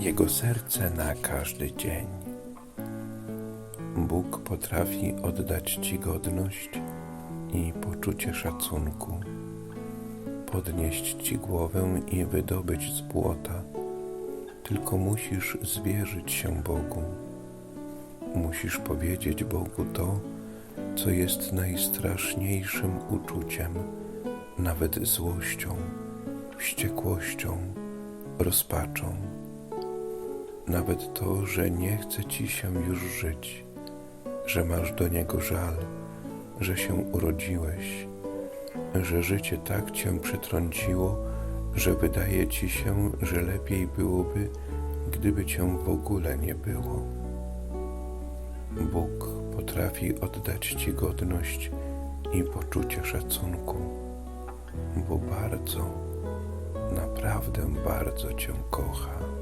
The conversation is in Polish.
Jego serce na każdy dzień. Bóg potrafi oddać Ci godność i poczucie szacunku, podnieść Ci głowę i wydobyć z błota. Tylko musisz zwierzyć się Bogu. Musisz powiedzieć Bogu to, co jest najstraszniejszym uczuciem, nawet złością, wściekłością, rozpaczą. Nawet to, że nie chce ci się już żyć, że masz do niego żal, że się urodziłeś, że życie tak cię przytrąciło, że wydaje ci się, że lepiej byłoby, gdyby cię w ogóle nie było. Bóg potrafi oddać ci godność i poczucie szacunku, bo bardzo, naprawdę bardzo cię kocha.